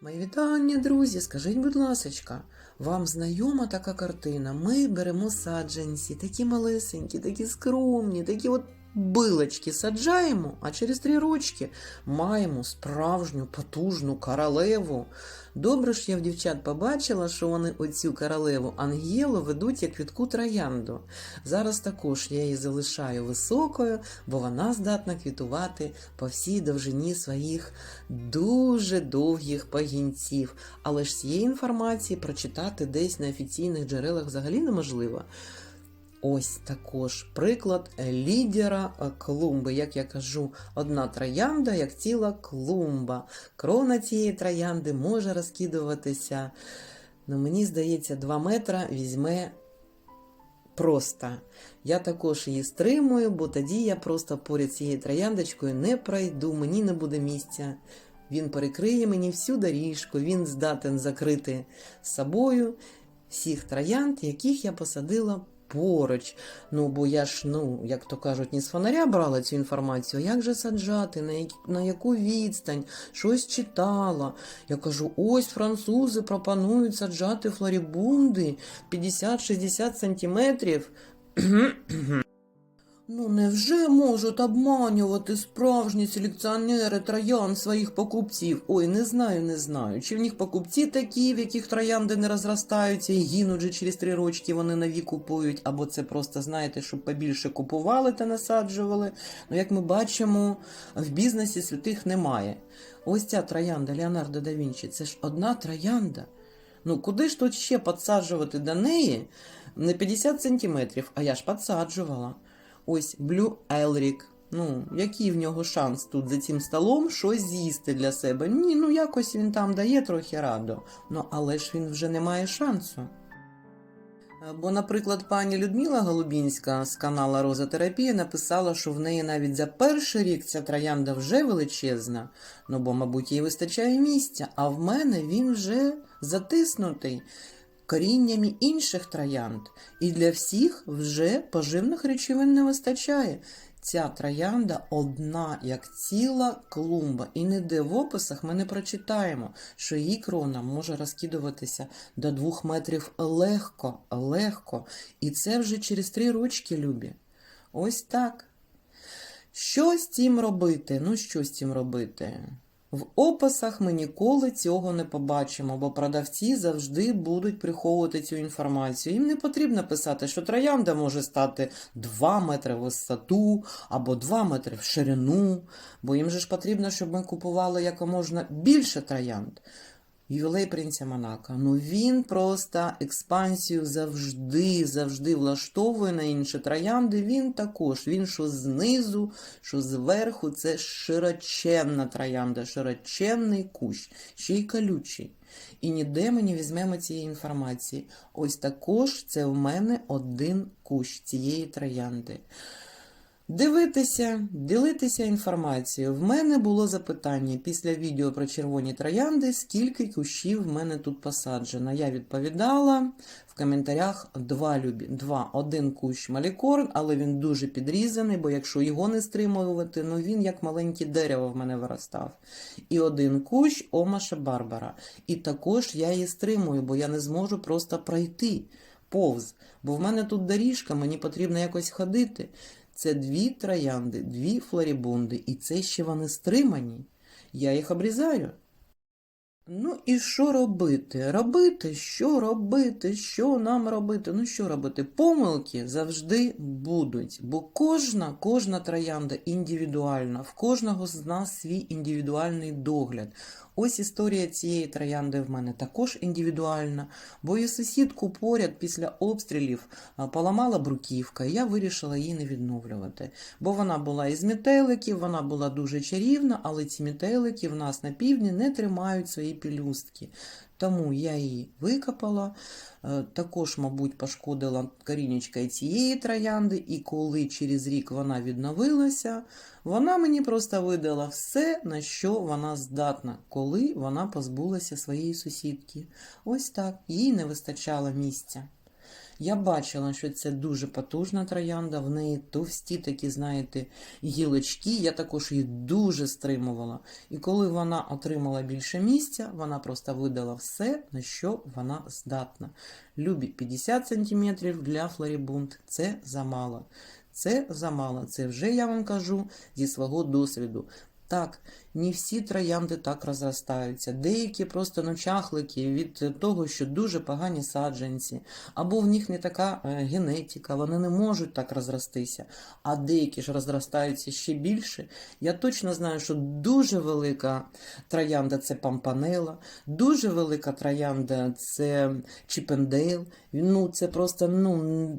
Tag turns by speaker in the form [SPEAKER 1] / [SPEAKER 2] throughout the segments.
[SPEAKER 1] Мої вітання, друзі! Скажіть, будь ласочка, вам знайома така картина? Ми беремо саджанці, такі малесенькі, такі скромні, такі от билочки саджаємо, а через три рочки маємо справжню потужну королеву. Добре ж я в дівчат побачила, що вони оцю королеву Ангелу ведуть як квітку троянду. Зараз також я її залишаю високою, бо вона здатна квітувати по всій довжині своїх дуже довгих пагінців. Але ж цієї інформації прочитати десь на офіційних джерелах взагалі неможливо. Ось також приклад лідера е, клумби. Як я кажу, одна троянда, як ціла клумба. Крона цієї троянди може розкидуватися. Ну, мені здається, 2 метра візьме просто. Я також її стримую, бо тоді я просто поряд цією трояндочкою не пройду, мені не буде місця. Він перекриє мені всю доріжку, він здатен закрити собою всіх троянд, яких я посадила поруч. Ну, бо я ж, ну, як то кажуть, не з фонаря брала цю інформацію, а як же саджати, на, як, на яку відстань, щось читала. Я кажу, ось французи пропонують саджати флорібунди 50-60 сантиметрів. Ну, невже можуть обманювати справжні селекціонери троян своїх покупців? Ой, не знаю, не знаю. Чи в них покупці такі, в яких троянди не розростаються і гинуть же через три рочки вони нові купують, або це просто, знаєте, щоб побільше купували та насаджували. Ну, як ми бачимо, в бізнесі святих немає. Ось ця троянда Леонардо да Вінчі, це ж одна троянда. Ну, куди ж тут ще підсаджувати до неї? Не 50 сантиметрів, а я ж підсаджувала. Ось Блю Елрік. Ну, який в нього шанс тут за цим столом щось з'їсти для себе? Ні, ну якось він там дає трохи раду. Ну, але ж він вже не має шансу. Е, Бо, наприклад, пані Людмила Голубінська з канала Розотерапія написала, що в неї навіть за перший рік ця троянда вже величезна, ну бо, мабуть, їй вистачає місця, а в мене він вже затиснутий коріннями інших троянд, і для всіх вже поживних речовин не вистачає. Ця троянда одна, як ціла клумба, і ніде в описах ми не прочитаємо, що її крона може розкидуватися до двох метрів легко, легко. І це вже через три рочки, любі. Ось так. Що з цим робити? Ну, що з цим робити? В описах ми ніколи цього не побачимо, бо продавці завжди будуть приховувати цю інформацію. Їм не потрібно писати, що троянда може стати 2 метри в висоту або 2 метри в ширину, бо їм же ж потрібно, щоб ми купували якоможна більше троянд. Ювілей принця Монако. Ну він просто експансію завжди, завжди влаштовує на інші троянди. Він також. Він що знизу, що зверху, це широченна троянда, широченний кущ, ще й колючий. І ніде ми не візьмемо цієї інформації. Ось також це в мене один кущ цієї троянди. Дивитися, ділитися інформацією. В мене було запитання після відео про червоні троянди, скільки кущів в мене тут посаджено. Я відповідала в коментарях два любі. Два. Один кущ малікорн, але він дуже підрізаний, бо якщо його не стримувати, ну він як маленьке дерево в мене виростав. І один кущ Омаша Барбара. І також я її стримую, бо я не зможу просто пройти повз. Бо в мене тут доріжка, мені потрібно якось ходити. Це дві троянди, дві флорібунди, і це ще вони стримані. Я їх обрізаю. Ну і що робити? Робити, що робити, що нам робити? Ну що робити? Помилки завжди будуть, бо кожна, кожна троянда індивідуальна, в кожного з нас свій індивідуальний догляд. Ось історія цієї троянди в мене також індивідуальна, бо її сусідку поряд після обстрілів поламала бруківка, і я вирішила її не відновлювати. Бо вона була із метеликів, вона була дуже чарівна, але ці метелики в нас на півдні не тримають свої пелюстки. Тому я її викопала, е, також, мабуть, пошкодила корінечка цієї троянди, і коли через рік вона відновилася, вона мені просто видала все, на що вона здатна, коли вона позбулася своєї сусідки. Ось так, їй не вистачало місця. Я бачила, що це дуже потужна троянда, в неї товсті такі, знаєте, гілочки. Я також її дуже стримувала. І коли вона отримала більше місця, вона просто видала все, на що вона здатна. Любі 50 см для флорібунд це замало. Це замало. Це вже я вам кажу зі свого досвіду. Так, не всі троянди так розростаються. Деякі просто ну, чахлики від того, що дуже погані саджанці, або в них не така е, генетика, вони не можуть так розростися. А деякі ж розростаються ще більше. Я точно знаю, що дуже велика троянда це пампанела, дуже велика троянда це чіпендейл. Ну, це просто ну,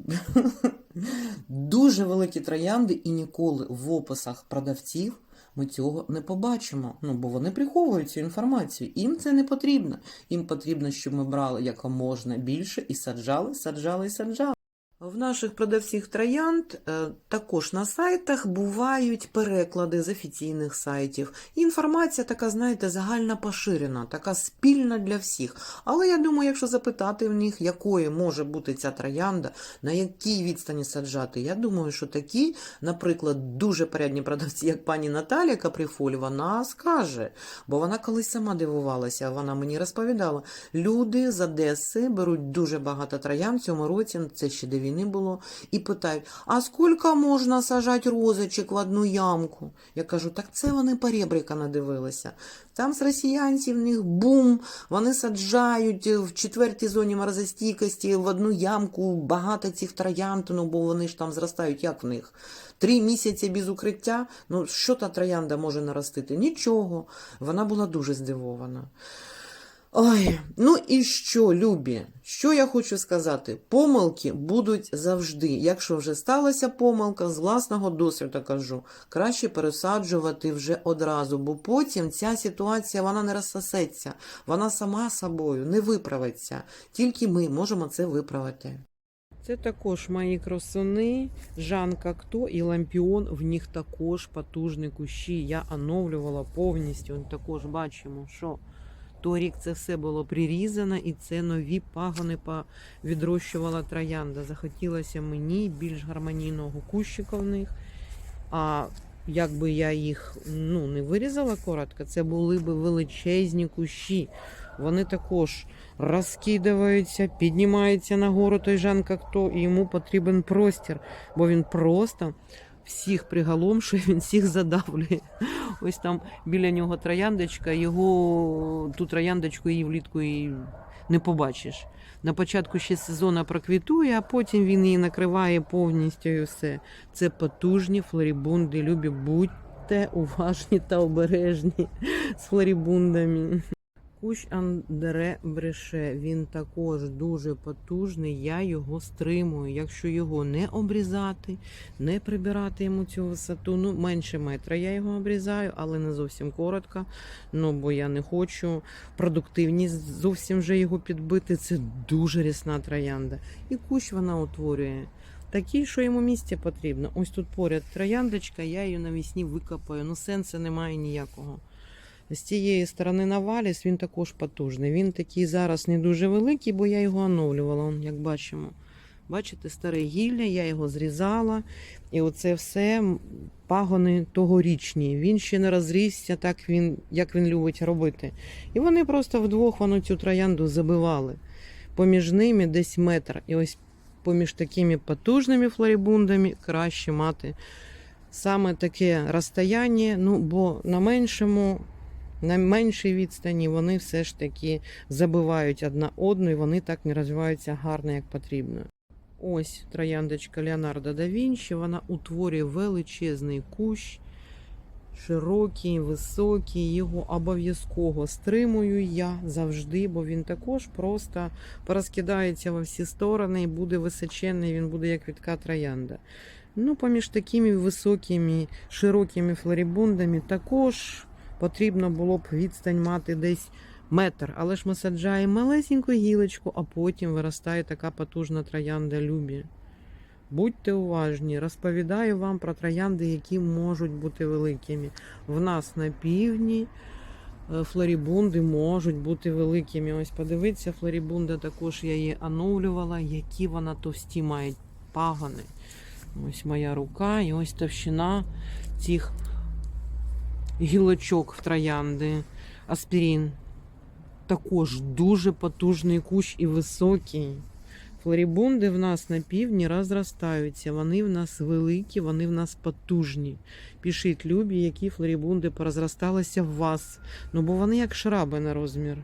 [SPEAKER 1] дуже великі троянди, і ніколи в описах продавців ми цього не побачимо. Ну, бо вони приховують цю інформацію. Їм це не потрібно. Їм потрібно, щоб ми брали якомога більше і саджали, саджали і саджали. В наших продавців троянд е, також на сайтах бувають переклади з офіційних сайтів. Інформація така, знаєте, загальна поширена, така спільна для всіх. Але я думаю, якщо запитати в них, якою може бути ця троянда, на якій відстані саджати, я думаю, що такі, наприклад, дуже порядні продавці, як пані Наталія Капріфоль, вона скаже, бо вона колись сама дивувалася, вона мені розповідала. Люди з Одеси беруть дуже багато троян в цьому році, це ще до війни було, і питають: а скільки можна сажати розочок в одну ямку? Я кажу, так це вони поребрика надивилися. Там з росіянців в них бум, вони саджають в четвертій зоні морозостійкості в одну ямку багато цих троянд, ну бо вони ж там зростають, як в них. Три місяці без укриття. Ну, що та троянда може наростити? Нічого. Вона була дуже здивована. Ой, ну і що, любі? Що я хочу сказати? Помилки будуть завжди. Якщо вже сталася помилка, з власного досвіду кажу, краще пересаджувати вже одразу, бо потім ця ситуація вона не розсосеться, вона сама собою не виправиться. Тільки ми можемо це виправити. Це також мої красуни, Жан Както і Лампіон. В них також потужні кущі. Я оновлювала повністю. Також бачимо, що торік це все було прирізано, і це нові пагони відрощувала троянда. Захотілося мені більш гармонійного кущика в них. А якби я їх ну, не вирізала коротко, це були б величезні кущі. Вони також розкидаються, піднімаються нагору той Жан Както, і йому потрібен простір, бо він просто всіх приголомшує, він всіх задавлює. Ось там біля нього трояндочка, його ту трояндочку її влітку і не побачиш. На початку ще сезону проквітує, а потім він її накриває повністю і все. Це потужні флорібунди. Любі, будьте уважні та обережні з флорібундами. Кущ Андре бреше, він також дуже потужний, я його стримую. Якщо його не обрізати, не прибирати йому цю висоту, ну менше метра я його обрізаю, але не зовсім коротко. Ну бо я не хочу продуктивність зовсім вже його підбити. Це дуже рясна троянда. І кущ вона утворює. Такий, що йому місця потрібно. Ось тут поряд трояндочка, я її навесні викопаю. Ну сенсу немає ніякого. З цієї сторони Наваліс він також потужний. Він такий зараз не дуже великий, бо я його оновлювала, он, як бачимо. Бачите, старе гілля, я його зрізала. І оце все пагони тогорічні. Він ще не розрісся, так він, як він любить робити. І вони просто вдвох воно цю троянду забивали. Поміж ними десь метр. І ось поміж такими потужними флорібундами краще мати саме таке розстояння, ну, бо на меншому. На меншій відстані вони все ж таки забивають одна одну і вони так не розвиваються гарно, як потрібно. Ось трояндочка Леонардо да Вінчі, вона утворює величезний кущ, широкий, високий. Його обов'язково стримую я завжди, бо він також просто порозкидається во всі сторони і буде височенний, він буде як рідка троянда. Ну, поміж такими високими, широкими флорібундами також потрібно було б відстань мати десь метр. Але ж ми саджаємо малесеньку гілочку, а потім виростає така потужна троянда любі. Будьте уважні, розповідаю вам про троянди, які можуть бути великими. В нас на півдні е, флорібунди можуть бути великими. Ось подивіться, флорібунда також я її оновлювала, які вона товсті мають пагони. Ось моя рука і ось товщина цих гілочок в троянди. Аспірін. Також дуже потужний кущ і високий. Флорібунди в нас на півдні розростаються. Вони в нас великі, вони в нас потужні. Пишіть, любі, які флорібунди порозросталися в вас. Ну, бо вони як шраби на розмір.